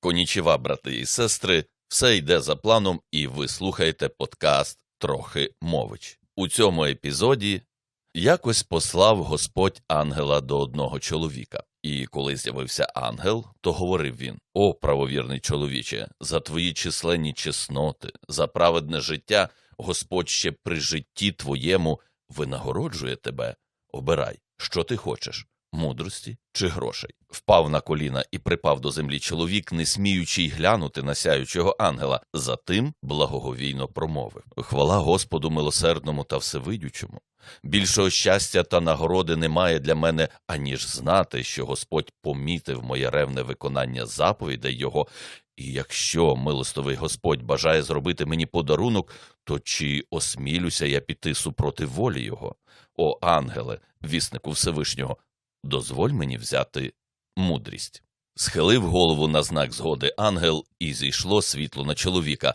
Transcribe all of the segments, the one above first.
Конічева, брати і сестри, все йде за планом, і ви слухаєте подкаст Трохи мович. У цьому епізоді якось послав Господь ангела до одного чоловіка. І коли з'явився ангел, то говорив він: О, правовірний чоловіче, за твої численні чесноти, за праведне життя, Господь ще при житті твоєму винагороджує тебе. Обирай, що ти хочеш мудрості чи грошей. Впав на коліна і припав до землі чоловік, не сміючи й глянути на сяючого ангела, затим благоговійно промовив Хвала Господу милосердному та всевидючому. Більшого щастя та нагороди немає для мене, аніж знати, що Господь помітив моє ревне виконання заповідей Його, і якщо милостивий Господь бажає зробити мені подарунок, то чи осмілюся я піти супроти волі Його? О, ангеле, віснику Всевишнього, дозволь мені взяти мудрість. Схилив голову на знак згоди ангел, і зійшло світло на чоловіка.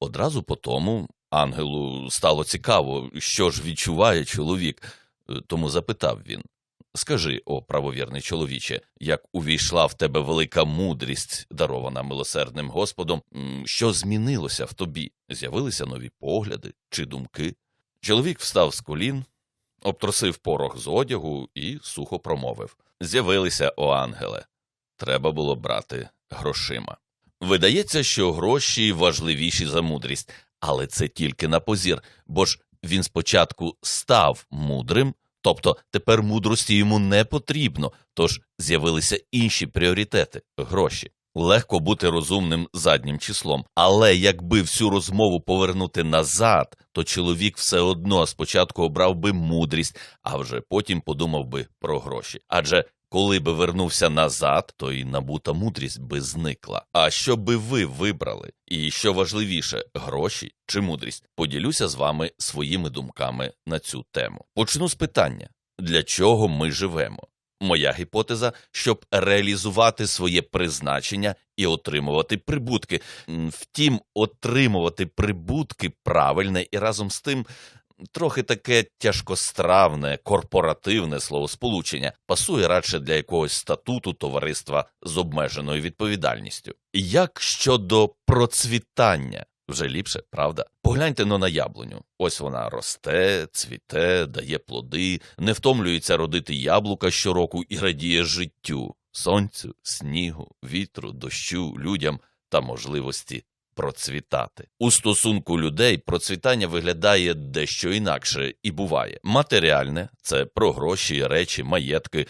Одразу по тому ангелу стало цікаво, що ж відчуває чоловік, Е, тому запитав він Скажи, о правовірний чоловіче, як увійшла в тебе велика мудрість, дарована милосердним Господом, що змінилося в тобі? З'явилися нові погляди чи думки? Чоловік встав з колін, обтросив порох з одягу і сухо промовив З'явилися, о ангеле. Треба було брати грошима. Видається, що гроші важливіші за мудрість, але це тільки на позір, бо ж він спочатку став мудрим, тобто тепер мудрості йому не потрібно, тож з'явилися інші пріоритети гроші. Легко бути розумним заднім числом, але якби всю розмову повернути назад, то чоловік все одно спочатку обрав би мудрість, а вже потім подумав би про гроші. Адже коли би вернувся назад, то і набута мудрість би зникла. А що би ви вибрали? І що важливіше, гроші чи мудрість? Поділюся з вами своїми думками на цю тему. Почну з питання: для чого ми живемо? Моя гіпотеза, щоб реалізувати своє призначення і отримувати прибутки. Втім, отримувати прибутки правильне і разом з тим трохи таке тяжкостравне, корпоративне словосполучення пасує радше для якогось статуту товариства з обмеженою відповідальністю. Як щодо процвітання? Вже ліпше, правда? Погляньте но на яблуню. Ось вона росте, цвіте, дає плоди, не втомлюється родити яблука щороку і радіє життю, сонцю, снігу, вітру, дощу, людям та можливості процвітати. У стосунку людей процвітання виглядає дещо інакше і буває. Матеріальне це про гроші, речі, маєтки.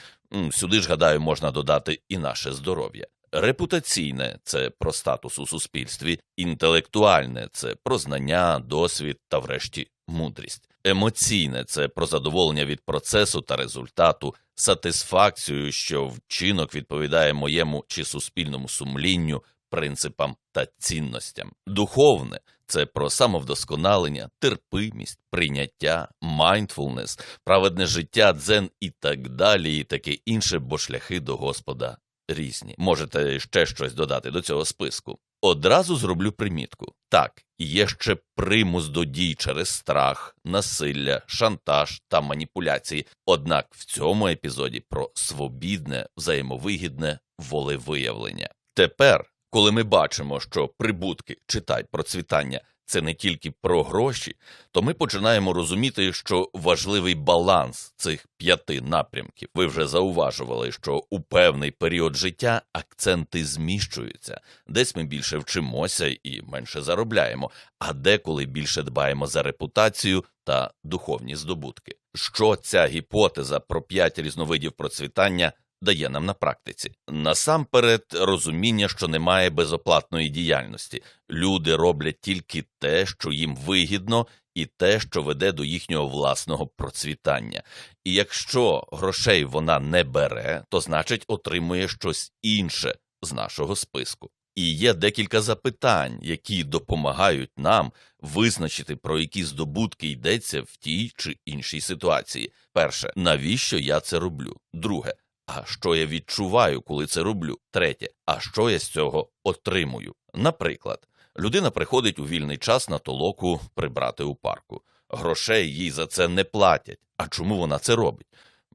Сюди ж, гадаю, можна додати і наше здоров'я. Репутаційне це про статус у суспільстві, інтелектуальне це про знання, досвід та, врешті, мудрість. Емоційне це про задоволення від процесу та результату, сатисфакцію, що вчинок відповідає моєму чи суспільному сумлінню, принципам та цінностям. Духовне це про самовдосконалення, терпимість, прийняття, майндфулнес, праведне життя, дзен і так далі, і таке інше, бо шляхи до Господа різні. Можете ще щось додати до цього списку. Одразу зроблю примітку. Так, є ще примус до дій через страх, насилля, шантаж та маніпуляції. Однак в цьому епізоді про свобідне, взаємовигідне волевиявлення. Тепер, коли ми бачимо, що прибутки, читай процвітання, це не тільки про гроші, то ми починаємо розуміти, що важливий баланс цих п'яти напрямків. Ви вже зауважували, що у певний період життя акценти зміщуються, десь ми більше вчимося і менше заробляємо, а деколи більше дбаємо за репутацію та духовні здобутки. Що ця гіпотеза про п'ять різновидів процвітання дає нам на практиці. Насамперед, розуміння, що немає безоплатної діяльності. Люди роблять тільки те, що їм вигідно, і те, що веде до їхнього власного процвітання. І якщо грошей вона не бере, то значить отримує щось інше з нашого списку. І є декілька запитань, які допомагають нам визначити, про які здобутки йдеться в тій чи іншій ситуації. Перше, навіщо я це роблю? Друге, а що я відчуваю, коли це роблю? Третє, а що я з цього отримую? Наприклад, людина приходить у вільний час на толоку прибрати у парку. Грошей їй за це не платять. А чому вона це робить?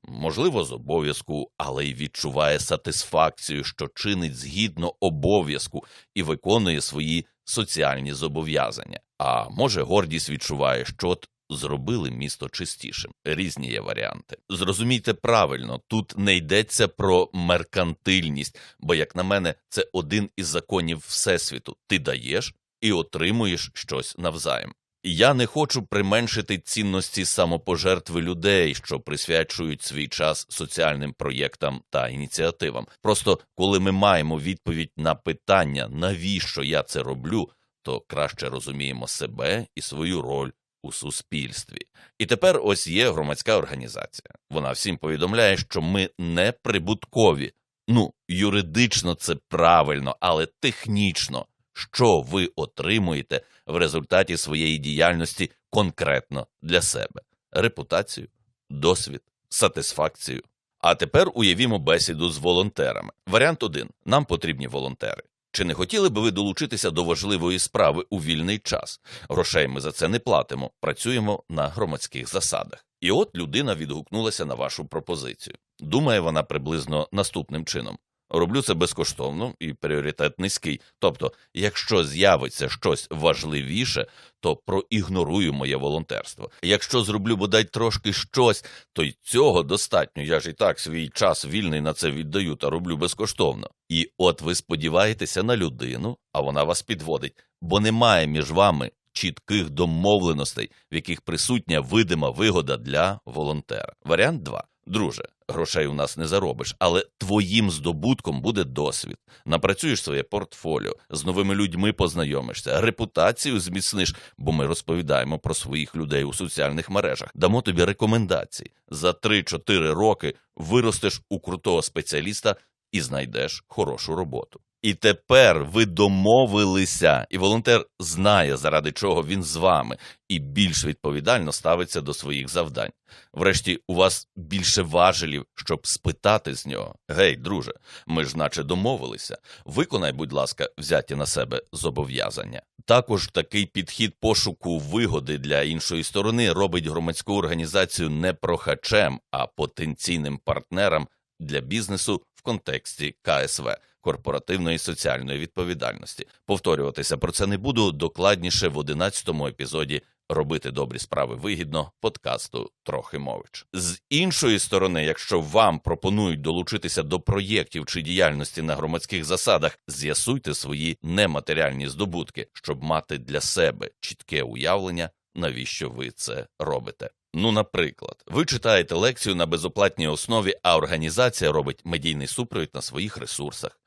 можливо, з обов'язку, але й відчуває сатисфакцію, що чинить згідно обов'язку і виконує свої соціальні зобов'язання. А може, гордість відчуває, що от зробили місто чистішим. Різні є варіанти. Зрозумійте правильно, тут не йдеться про меркантильність, бо, як на мене, це один із законів Всесвіту. Ти даєш і отримуєш щось навзаєм. Я не хочу применшити цінності самопожертви людей, що присвячують свій час соціальним проєктам та ініціативам. Просто коли ми маємо відповідь на питання, навіщо я це роблю, то краще розуміємо себе і свою роль у суспільстві. І тепер ось є громадська організація. Вона всім повідомляє, що ми не прибуткові. Ну, юридично це правильно, але технічно, що ви отримуєте в результаті своєї діяльності конкретно для себе: репутацію, досвід, сатисфакцію. А тепер уявімо бесіду з волонтерами. Варіант 1. Нам потрібні волонтери. Чи не хотіли би ви долучитися до важливої справи у вільний час? Грошей ми за це не платимо, працюємо на громадських засадах. І от людина відгукнулася на вашу пропозицію. Думає вона приблизно наступним чином: роблю це безкоштовно і пріоритет низький. Тобто, якщо з'явиться щось важливіше, то проігнорую моє волонтерство. Якщо зроблю бодай трошки щось, то й цього достатньо. Я ж і так свій час вільний на це віддаю та роблю безкоштовно. І от ви сподіваєтеся на людину, а вона вас підводить, бо немає між вами чітких домовленостей, в яких присутня видима вигода для волонтера. Варіант 2. Друже, грошей у нас не заробиш, але твоїм здобутком буде досвід. Напрацюєш своє портфоліо, з новими людьми познайомишся, репутацію зміцниш, бо ми розповідаємо про своїх людей у соціальних мережах. Дамо тобі рекомендації. За 3-4 роки виростеш у крутого спеціаліста і знайдеш хорошу роботу. І тепер ви домовилися, і волонтер знає, заради чого він з вами, і більш відповідально ставиться до своїх завдань. Врешті, у вас більше важелів, щоб спитати з нього: Гей, друже, ми ж наче домовилися. Виконай, будь ласка, взяті на себе зобов'язання. Також такий підхід пошуку вигоди для іншої сторони робить громадську організацію не прохачем, а потенційним партнером для бізнесу в контексті КСВ корпоративної соціальної відповідальності. Повторюватися про це не буду докладніше в 11-му епізоді робити добрі справи вигідно подкасту трохи мович. З іншої сторони, якщо вам пропонують долучитися до проєктів чи діяльності на громадських засадах, з'ясуйте свої нематеріальні здобутки, щоб мати для себе чітке уявлення, навіщо ви це робите. Ну, наприклад, ви читаєте лекцію на безоплатній основі, а організація робить медійний супровід на своїх ресурсах.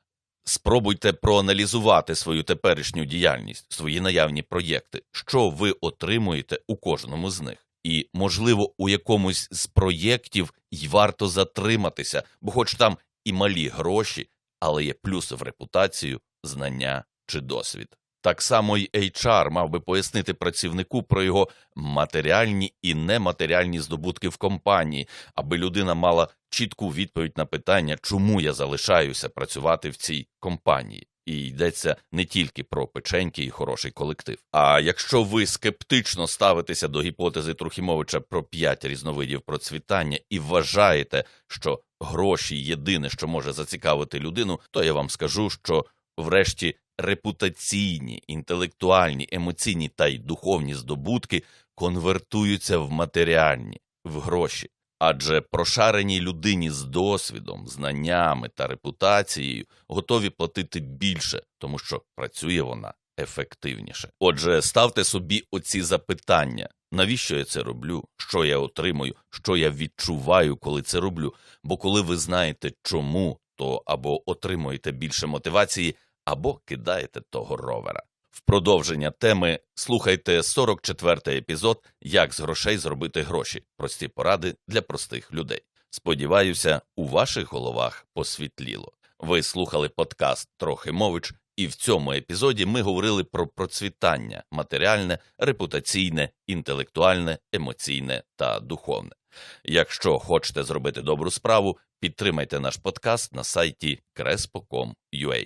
Спробуйте проаналізувати свою теперішню діяльність, свої наявні проєкти, що ви отримуєте у кожному з них. І, можливо, у якомусь з проєктів й варто затриматися, бо хоч там і малі гроші, але є плюс в репутацію, знання чи досвід. Так само й HR мав би пояснити працівнику про його матеріальні і нематеріальні здобутки в компанії, аби людина мала чітку відповідь на питання, чому я залишаюся працювати в цій компанії. І йдеться не тільки про печеньки і хороший колектив. А якщо ви скептично ставитеся до гіпотези Трухімовича про п'ять різновидів процвітання і вважаєте, що гроші єдине, що може зацікавити людину, то я вам скажу, що врешті репутаційні, інтелектуальні, емоційні та й духовні здобутки конвертуються в матеріальні, в гроші. Адже прошареній людині з досвідом, знаннями та репутацією готові платити більше, тому що працює вона ефективніше. Отже, ставте собі оці запитання. Навіщо я це роблю? Що я отримую, що я відчуваю, коли це роблю? Бо коли ви знаєте чому, то або отримуєте більше мотивації, або кидаєте того ровера. В продовження теми слухайте 44-й епізод Як з грошей зробити гроші. Прості поради для простих людей. Сподіваюся, у ваших головах посвітліло. Ви слухали подкаст Трохи мович, і в цьому епізоді ми говорили про процвітання матеріальне, репутаційне, інтелектуальне, емоційне та духовне. Якщо хочете зробити добру справу, підтримайте наш подкаст на сайті crespo.com.ua.